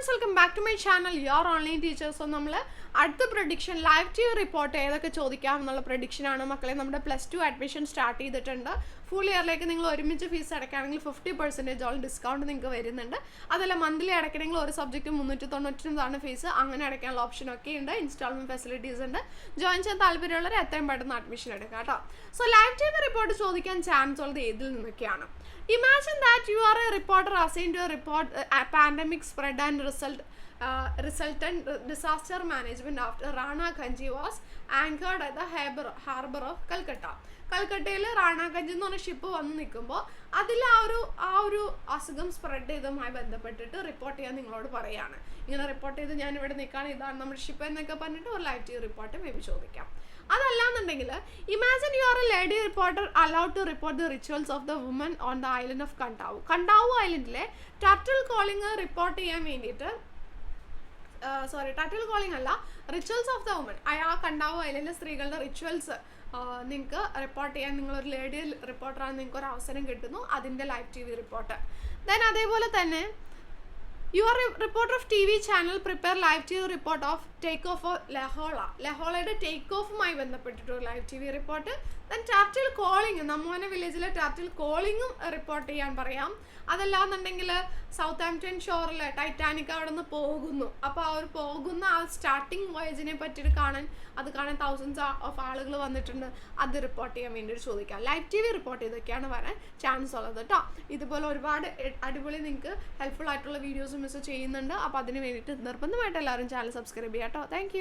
Friends welcome back to my channel your online teachers നമ്മൾ അടുത്ത prediction live T report ഏതൊക്കെ ചോദിക്കാം എന്നുള്ള പ്രൊഡിക്ഷനാണ് മക്കളെ. നമ്മുടെ പ്ലസ് ടു അഡ്മിഷൻ സ്റ്റാർട്ട് ചെയ്തിട്ടുണ്ട്. ഫുൾ ഇയറിലേക്ക് നിങ്ങൾ ഒരുമിച്ച് ഫീസ് അടയ്ക്കുകയാണെങ്കിൽ ഫിഫ്റ്റി പെർസെന്റേജോളം ഡിസ്കൗണ്ട് നിങ്ങൾക്ക് വരുന്നുണ്ട്. അതല്ല മന്ത്ലി അടയ്ക്കണമെങ്കിൽ ഒരു സബ്ജക്റ്റ് മുന്നൂറ്റി തൊണ്ണൂറ്റൊമ്പതാണ് ഫീസ് അങ്ങനെ അടയ്ക്കാനുള്ള ഓപ്ഷൻ ഒക്കെ ഉണ്ട്. ഇൻസ്റ്റാൾമെന്റ് ഫെസിലിറ്റീസ് ഉണ്ട്. ജോയിൻ ചെയ്യാൻ താല്പര്യമുള്ളവർ എത്രയും പെട്ടെന്ന് അഡ്മിഷൻ എടുക്കുക കേട്ടോ. സോ ലൈവ് ടി റിപ്പോർട്ട് ചോദിക്കാൻ ചാൻസ് ഉള്ളത് ഏതിൽ നിന്നൊക്കെയാണ്. Imagine that you are a reporter assign to report pandemic spread and result resultant disaster management after Rana Khanji was anchored at the harbour harbour of Calcutta കൽക്കട്ടയിൽ റാണ ഗഞ്ച് എന്ന് പറഞ്ഞ ship വന്ന് നിൽക്കുമ്പോൾ അതിൽ ആ ഒരു ആ ഒരു അസുഖം സ്പ്രെഡ് ചെയ്തതുമായി ബന്ധപ്പെട്ടിട്ട് റിപ്പോർട്ട് ചെയ്യാൻ നിങ്ങളോട് പറയാണ്. ഇങ്ങനെ റിപ്പോർട്ട് ചെയ്ത് ഞാൻ ഇവിടെ നിൽക്കുകയാണ് ഇതാണ് നമ്മുടെ ഷിപ്പ് എന്നൊക്കെ പറഞ്ഞിട്ട് ഒരു live T report may be ചോദിക്കാം അതല്ലാന്നുണ്ടെങ്കിൽ imagine you are a lady reporter allowed to report the rituals of the woman on the island of Kadavu Kadavu ഐലൻഡിലെ turtle calling report ചെയ്യാൻ വേണ്ടിയിട്ട് സോറി ടൈറ്റിൽ കോളിംഗ് അല്ല rituals of the woman ആ Kadavu അല്ലെങ്കിൽ സ്ത്രീകളുടെ rituals നിങ്ങൾക്ക് report ചെയ്യാൻ നിങ്ങളൊരു lady റിപ്പോർട്ടറാണ് നിങ്ങൾക്ക് ഒരു അവസരം കിട്ടുന്നു. അതിന്റെ live T V report then അതേപോലെ തന്നെ you are reporter of TV channel prepare live TV report of take off ലഹോള ലഹോളയുടെ ടേക്ക് ഓഫുമായി ബന്ധപ്പെട്ടിട്ടൊരു live TV report then turtle calling നമ്മോന വില്ലേജിലെ ടാറ്റിൽ കോളിങ്ങും റിപ്പോർട്ട് ചെയ്യാൻ പറയാം. അതല്ലാന്നുണ്ടെങ്കിൽ സൗത്ത് ആംപ്റ്റൺ ഷോറിൽ ടൈറ്റാനിക് അവിടെ നിന്ന് പോകുന്നു അപ്പോൾ അവർ പോകുന്ന ആ സ്റ്റാർട്ടിങ് വോയേജിനെ പറ്റിയിട്ട് കാണാൻ അത് കാണാൻ തൗസൻഡ്സ് ഓഫ് ആളുകൾ വന്നിട്ടുണ്ട്. അത് റിപ്പോർട്ട് ചെയ്യാൻ വേണ്ടിയിട്ട് ചോദിക്കാം. ലൈവ് ടി വി റിപ്പോർട്ട് ചെയ്തൊക്കെയാണ് വരാൻ ചാൻസ് ഉള്ളത് കേട്ടോ ഇതുപോലെ ഒരുപാട് അടിപൊളി നിങ്ങൾക്ക് ഹെൽപ്ഫുൾ ആയിട്ടുള്ള വീഡിയോസ് മിസ് ചെയ്യുന്നുണ്ട്. അപ്പോൾ അതിന് വേണ്ടിയിട്ട് നിർബന്ധമായിട്ട് എല്ലാവരും ചാനൽ സബ്സ്ക്രൈബ് ചെയ്യാം കേട്ടോ താങ്ക്